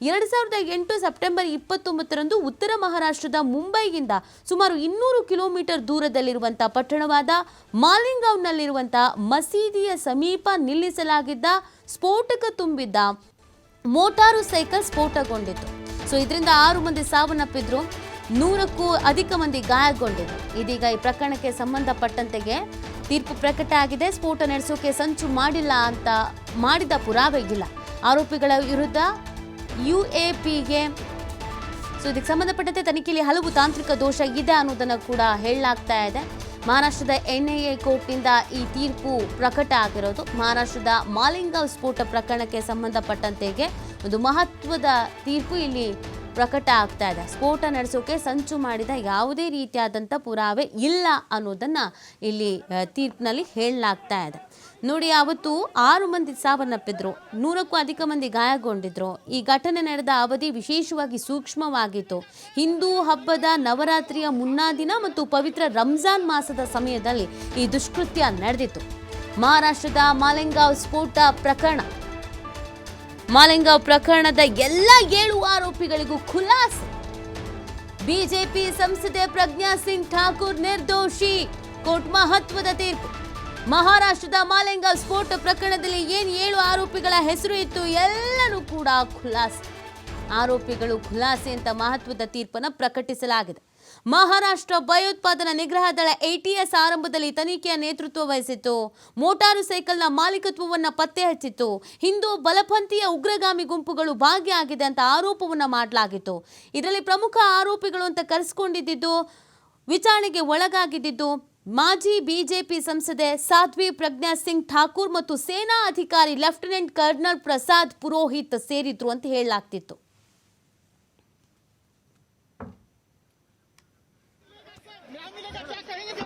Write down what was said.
ಎರಡು ಸಾವಿರದ ಎಂಟು ಸೆಪ್ಟೆಂಬರ್ ಇಪ್ಪತ್ತೊಂಬತ್ತರಂದು ಉತ್ತರ ಮಹಾರಾಷ್ಟ್ರದ ಮುಂಬೈಗಿಂದ ಸುಮಾರು ಇನ್ನೂರು ಕಿಲೋಮೀಟರ್ ದೂರದಲ್ಲಿರುವಂಥ ಪಟ್ಟಣವಾದ ಮಾಲಿಂಗಾವ್ನಲ್ಲಿರುವಂಥ ಮಸೀದಿಯ ಸಮೀಪ ನಿಲ್ಲಿಸಲಾಗಿದ್ದ ಸ್ಫೋಟಕ ತುಂಬಿದ್ದ ಮೋಟಾರು ಸೈಕಲ್ ಸ್ಫೋಟಗೊಂಡಿತ್ತು. ಸೊ, ಇದರಿಂದ ಆರು ಮಂದಿ ಸಾವನ್ನಪ್ಪಿದ್ರು, ನೂರಕ್ಕೂ ಅಧಿಕ ಮಂದಿ ಗಾಯಗೊಂಡಿದ್ರು. ಇದೀಗ ಈ ಪ್ರಕರಣಕ್ಕೆ ಸಂಬಂಧಪಟ್ಟಂತೆಗೆ ತೀರ್ಪು ಪ್ರಕಟ ಆಗಿದೆ. ಸ್ಫೋಟ ನಡೆಸೋಕೆ ಸಂಚು ಮಾಡಿಲ್ಲ ಅಂತ ಮಾಡಿದ ಪುರಾವೆ ಇಲ್ಲ. ಆರೋಪಿಗಳ ವಿರುದ್ಧ ಯು ಎ ಪಿಗೆ ಸೊ ಇದಕ್ಕೆ ಸಂಬಂಧಪಟ್ಟಂತೆ ತನಿಖೆಯಲ್ಲಿ ಹಲವು ತಾಂತ್ರಿಕ ದೋಷ ಇದೆ ಅನ್ನೋದನ್ನು ಕೂಡ ಹೇಳಲಾಗ್ತಾ ಇದೆ. ಮಹಾರಾಷ್ಟ್ರದ ಎ ಕೋರ್ಟ್ನಿಂದ ಈ ತೀರ್ಪು ಪ್ರಕಟ ಆಗಿರೋದು. ಮಹಾರಾಷ್ಟ್ರದ ಮಾಲಿಂಗ ಸ್ಫೋಟ ಪ್ರಕರಣಕ್ಕೆ ಸಂಬಂಧಪಟ್ಟಂತೆಗೆ ಒಂದು ಮಹತ್ವದ ತೀರ್ಪು ಇಲ್ಲಿ ಪ್ರಕಟ ಆಗ್ತಾ ಇದೆ. ಸ್ಫೋಟ ನಡೆಸೋಕೆ ಸಂಚು ಮಾಡಿದ ಯಾವುದೇ ರೀತಿಯಾದಂಥ ಪುರಾವೆ ಇಲ್ಲ ಅನ್ನೋದನ್ನು ಇಲ್ಲಿ ತೀರ್ಪಿನಲ್ಲಿ ಹೇಳಲಾಗ್ತಾ ಇದೆ. ನೋಡಿ ಅವತ್ತು ಆರು ಮಂದಿ ಸಾವನ್ನಪ್ಪಿದ್ರು, ನೂರಕ್ಕೂ ಅಧಿಕ ಮಂದಿ ಗಾಯಗೊಂಡಿದ್ರು. ಈ ಘಟನೆ ನಡೆದ ಅವಧಿ ವಿಶೇಷವಾಗಿ ಸೂಕ್ಷ್ಮವಾಗಿತ್ತು. ಹಿಂದೂ ಹಬ್ಬದ ನವರಾತ್ರಿಯ ಮುನ್ನಾ ದಿನ ಮತ್ತು ಪವಿತ್ರ ರಂಜಾನ್ ಮಾಸದ ಸಮಯದಲ್ಲಿ ಈ ದುಷ್ಕೃತ್ಯ ನಡೆದಿತ್ತು. ಮಹಾರಾಷ್ಟ್ರದ ಮಾಲೆಂಗಾವ್ ಸ್ಫೋಟ ಪ್ರಕರಣ. ಮಾಲೆಂಗಾವ್ ಪ್ರಕರಣದ ಎಲ್ಲ ಏಳು ಆರೋಪಿಗಳಿಗೂ ಖುಲಾಸೆ. ಬಿಜೆಪಿ ಸಂಸದೆ ಪ್ರಜ್ಞಾ ಸಿಂಗ್ ಠಾಕೂರ್ ನಿರ್ದೋಷಿ. ಕೋರ್ಟ್ ಮಹತ್ವದ ತೀರ್ಪು. ಮಹಾರಾಷ್ಟ್ರದ ಮಾಲಿಂಗ ಸ್ಫೋಟ ಪ್ರಕರಣದಲ್ಲಿ ಏನು ಏಳು ಆರೋಪಿಗಳ ಹೆಸರು ಇತ್ತು ಎಲ್ಲರೂ ಕೂಡ ಖುಲಾಸೆ. ಆರೋಪಿಗಳು ಖುಲಾಸೆ ಅಂತ ಮಹತ್ವದ ತೀರ್ಪನ್ನು ಪ್ರಕಟಿಸಲಾಗಿದೆ. ಮಹಾರಾಷ್ಟ್ರ ಭಯೋತ್ಪಾದನಾ ನಿಗ್ರಹ ದಳ ಎಟಿಎಸ್ ಆರಂಭದಲ್ಲಿ ತನಿಖೆಯ ನೇತೃತ್ವ ವಹಿಸಿತ್ತು. ಮೋಟಾರು ಸೈಕಲ್ನ ಮಾಲೀಕತ್ವವನ್ನು ಪತ್ತೆ ಹಚ್ಚಿತ್ತು. ಹಿಂದೂ ಬಲಪಂಥೀಯ ಉಗ್ರಗಾಮಿ ಗುಂಪುಗಳು ಭಾಗಿಯಾಗಿದೆ ಅಂತ ಆರೋಪವನ್ನು ಮಾಡಲಾಗಿತ್ತು. ಇದರಲ್ಲಿ ಪ್ರಮುಖ ಆರೋಪಿಗಳು ಅಂತ ಕರೆಸಿಕೊಂಡಿದ್ದು, ವಿಚಾರಣೆಗೆ ಒಳಗಾಗಿದ್ದು ಮಾಜಿ ಬಿಜೆಪಿ ಸಂಸದೆ ಸಾಧ್ವಿ ಪ್ರಜ್ಞಾ ಸಿಂಗ್ ಠಾಕೂರ್ ಮತ್ತು ಸೇನಾ ಅಧಿಕಾರಿ ಲೆಫ್ಟಿನೆಂಟ್ ಕರ್ನಲ್ ಪ್ರಸಾದ್ ಪುರೋಹಿತ್ ಸೇರಿದ್ರು ಅಂತ ಹೇಳಲಾಗ್ತಿತ್ತು. क्या कहेंगे